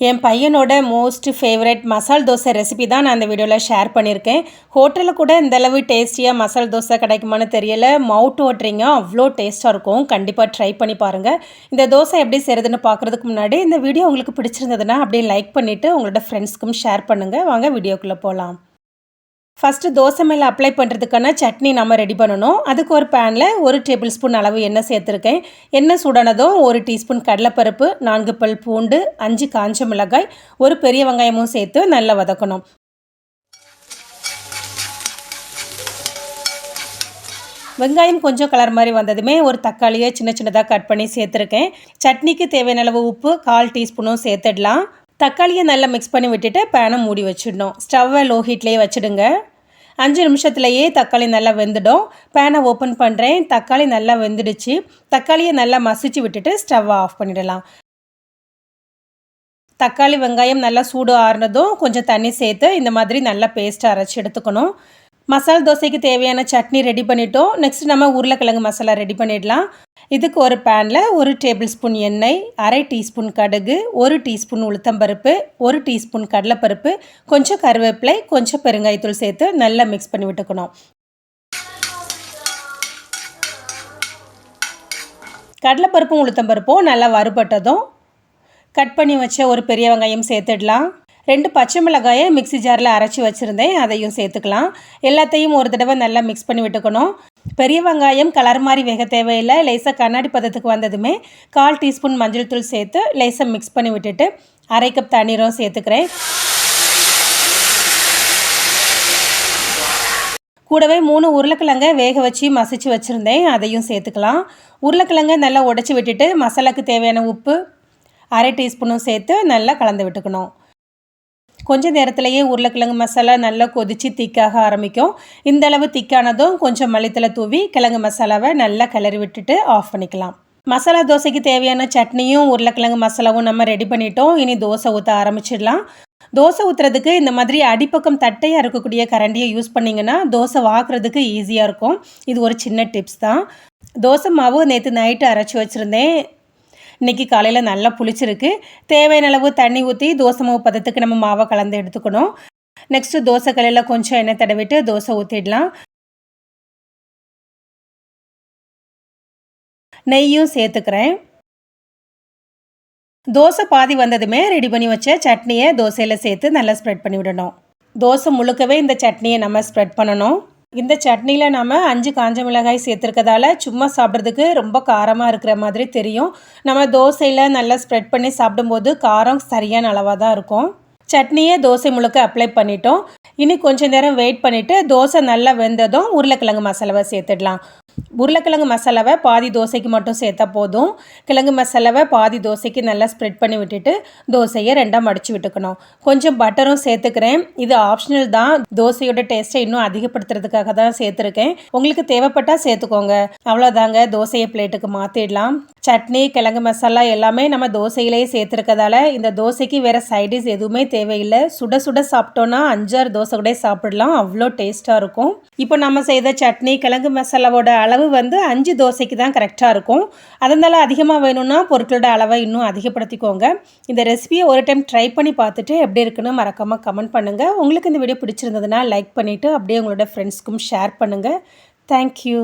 என் பையனோட most favourite மசால் dosa recipe தான் நான் அந்த வீடியோவில் ஷேர் பண்ணியிருக்கேன். ஹோட்டலில் கூட இந்தளவு டேஸ்டியாக மசால் தோசை கிடைக்குமான்னு தெரியல. மவுட் ஓட்டுறீங்க அவ்வளோ டேஸ்ட்டாக இருக்கும். கண்டிப்பாக ட்ரை பண்ணி பாருங்கள் இந்த தோசை எப்படி செய்கிறதுன்னு பார்க்குறதுக்கு முன்னாடி இந்த வீடியோ உங்களுக்கு பிடிச்சிருந்ததுன்னா அப்படியே லைக் பண்ணிவிட்டு உங்களோட ஃப்ரெண்ட்ஸ்க்கும் ஷேர் பண்ணுங்கள் வாங்க வீடியோக்குள்ளே போகலாம் ஃபஸ்ட்டு தோசை மேலே அப்ளை பண்ணுறதுக்கான சட்னி நம்ம ரெடி பண்ணணும். அதுக்கு ஒரு பேனில் ஒரு டேபிள் ஸ்பூன் அளவு எண்ணெய் சேர்த்துருக்கேன். எண்ணெய் சூடானதும் ஒரு டீஸ்பூன் கடலைப்பருப்பு நான்கு பல் பூண்டு அஞ்சு காஞ்ச மிளகாய் ஒரு பெரிய வெங்காயமும் சேர்த்து நல்லா வதக்கணும். வெங்காயம் கொஞ்சம் கலர் மாதிரி வந்ததுமே ஒரு தக்காளியை சின்ன சின்னதாக கட் பண்ணி சேர்த்துருக்கேன். சட்னிக்கு தேவையான அளவு உப்பு கால் டீஸ்பூனும் சேர்த்துடலாம். தக்காளியை நல்லா மிக்ஸ் பண்ணி விட்டுட்டு பேனை மூடி வச்சிடணும். ஸ்டவ்வை லோ ஹீட்லேயே வச்சுடுங்க. அஞ்சு நிமிஷத்துலேயே தக்காளி நல்லா வெந்துடும். பேனை ஓப்பன் பண்ணுறேன் தக்காளி நல்லா வெந்துடுச்சு. தக்காளியை நல்லா மசிச்சு விட்டுட்டு ஸ்டவ்வை ஆஃப் பண்ணிடலாம். தக்காளி வெங்காயம் நல்லா சூடு ஆறுனதும் கொஞ்சம் தண்ணி சேர்த்து இந்த மாதிரி நல்லா பேஸ்ட்டை அரைச்சி எடுத்துக்கணும். மசாலா தோசைக்கு தேவையான சட்னி ரெடி பண்ணிட்டோம். நெக்ஸ்ட் நம்ம உருளைக்கிழங்கு மசாலா ரெடி பண்ணிடலாம். இதுக்கு ஒரு பேனில் ஒரு டேபிள் ஸ்பூன் எண்ணெய் அரை டீஸ்பூன் கடுகு ஒரு டீஸ்பூன் உளுத்தம்பருப்பு ஒரு டீஸ்பூன் கடலைப்பருப்பு கொஞ்சம் கருவேப்பிலை கொஞ்சம் பெருங்காயத்தூள் சேர்த்து நல்லா மிக்ஸ் பண்ணி விட்டுக்கணும். கடலைப்பருப்பும் உளுத்தம்பருப்பும் நல்லா வறுபட்டதும் கட் பண்ணி வச்ச ஒரு பெரிய வெங்காயம் சேர்த்துடலாம். ரெண்டு பச்சை மிளகாயை மிக்சி ஜாரில் அரைச்சி வச்சுருந்தேன். அதையும் சேர்த்துக்கலாம். எல்லாத்தையும் ஒரு தடவை நல்லா மிக்ஸ் பண்ணி விட்டுக்கணும். பெரிய வெங்காயம் கலர் மாதிரி வேக தேவையில்லை. லேசாக கண்ணாடி பதத்துக்கு வந்ததுமே கால் டீஸ்பூன் மஞ்சள் தூள் சேர்த்து லேசாக மிக்ஸ் பண்ணி விட்டுட்டு அரை கப் தண்ணீரும் சேர்த்துக்கிறேன். கூடவே மூணு உருளைக்கிழங்க வேக வச்சு மசிச்சு வச்சுருந்தேன். அதையும் சேர்த்துக்கலாம். உருளைக்கிழங்க நல்லா உடச்சி விட்டுட்டு மசாலாக்கு தேவையான உப்பு அரை டீஸ்பூனும் சேர்த்து நல்லா கலந்து விட்டுக்கணும். கொஞ்சம் நேரத்திலேயே உருளைக்கிழங்கு மசாலா நல்லா கொதித்து திக்காக ஆரம்பிக்கும். இந்த அளவு திக்கானதும் கொஞ்சம் மல்லித்தலை தூவி கிழங்கு மசாலாவை நல்லா கிளறி விட்டுட்டு ஆஃப் பண்ணிக்கலாம். மசாலா தோசைக்கு தேவையான சட்னியும் உருளைக்கிழங்கு மசாலாவும் நம்ம ரெடி பண்ணிட்டோம். இனி தோசை ஊற்ற ஆரம்பிச்சிடலாம். தோசை ஊற்றுறதுக்கு இந்த மாதிரி அடிப்பக்கம் தட்டையாக இருக்கக்கூடிய கரண்டியை யூஸ் பண்ணிங்கன்னா தோசை வாக்குறதுக்கு ஈஸியாக இருக்கும். இது ஒரு சின்ன டிப்ஸ் தான். தோசை மாவு நேற்று நைட்டு அரைச்சி வச்சுருந்தேன். இன்றைக்கி காலையில் நல்லா புளிச்சிருக்கு. தேவையான அளவு தண்ணி ஊற்றி தோசை மாவு பதத்துக்கு நம்ம மாவை கலந்து எடுத்துக்கணும். நெக்ஸ்ட்டு தோசை கல்லில் கொஞ்சம் எண்ணெய் தடவிட்டு தோசை ஊற்றிடலாம் நெய்யும் சேர்த்துக்கிறேன். தோசை பாதி வந்ததுமே ரெடி பண்ணி வச்ச சட்னியை தோசையில் சேர்த்து நல்லா ஸ்ப்ரெட் பண்ணி விடணும். தோசை முழுக்கவே இந்த சட்னியை நம்ம ஸ்ப்ரெட் பண்ணணும். இந்த சட்னியில் நம்ம அஞ்சு காஞ்ச மிளகாய் சேர்த்துருக்கதால சும்மா சாப்பிட்றதுக்கு ரொம்ப காரமாக இருக்கிற மாதிரி தெரியும். நம்ம தோசையில் நல்லா ஸ்ப்ரெட் பண்ணி சாப்பிடும்போது காரம் சரியான அளவாக தான் இருக்கும். சட்னியை தோசை முழுக்க அப்ளை பண்ணிட்டோம். இனி கொஞ்சம் நேரம் வெயிட் பண்ணிவிட்டு தோசை நல்லா வெந்ததும் உருளைக்கிழங்கு மசாலாவை சேர்த்துடலாம். உருளைக்கிழங்கு மசாலாவை பாதி தோசைக்கு மட்டும் சேர்த்தா போதும். கிழங்கு மசாலாவை பாதி தோசைக்கு நல்லா ஸ்ப்ரெட் பண்ணி விட்டுட்டு தோசையை ரெண்டாக மடித்து விட்டுக்கணும். கொஞ்சம் பட்டரும் சேர்த்துக்கிறேன். இது ஆப்ஷனல் தான். தோசையோட டேஸ்ட்டை இன்னும் அதிகப்படுத்துறதுக்காக தான் சேர்த்துருக்கேன். உங்களுக்கு தேவைப்பட்டால் சேர்த்துக்கோங்க. அவ்வளோதாங்க தோசையை பிளேட்டுக்கு மாற்றிடலாம் சட்னி கிழங்கு மசாலா எல்லாமே நம்ம தோசையிலேயே சேர்த்துருக்கதால இந்த தோசைக்கு வேறு சைடிஷ் எதுவுமே தேவையில்லை. சுட சுட சாப்பிட்டோன்னா அஞ்சாறு தோசை கூட சாப்பிடலாம். அவ்வளோ டேஸ்ட்டாக இருக்கும். இப்போ நம்ம செய்த சட்னி கிழங்கு மசாலாவோட அளவு வந்து அஞ்சு தோசைக்கு தான் கரெக்டாக இருக்கும். அதனால் அதிகமாக வேணும்னா பொருட்களோட அளவை இன்னும் அதிகப்படுத்திக்கோங்க. இந்த ரெசிபியை ஒரு டைம் ட்ரை பண்ணி பார்த்துட்டு எப்படி இருக்குன்னு மறக்காமல் கமெண்ட் பண்ணுங்கள் உங்களுக்கு இந்த வீடியோ பிடிச்சிருந்ததுன்னா லைக் பண்ணிவிட்டு அப்படியே உங்களோட ஃப்ரெண்ட்ஸ்க்கும் ஷேர் பண்ணுங்கள் தேங்க்யூ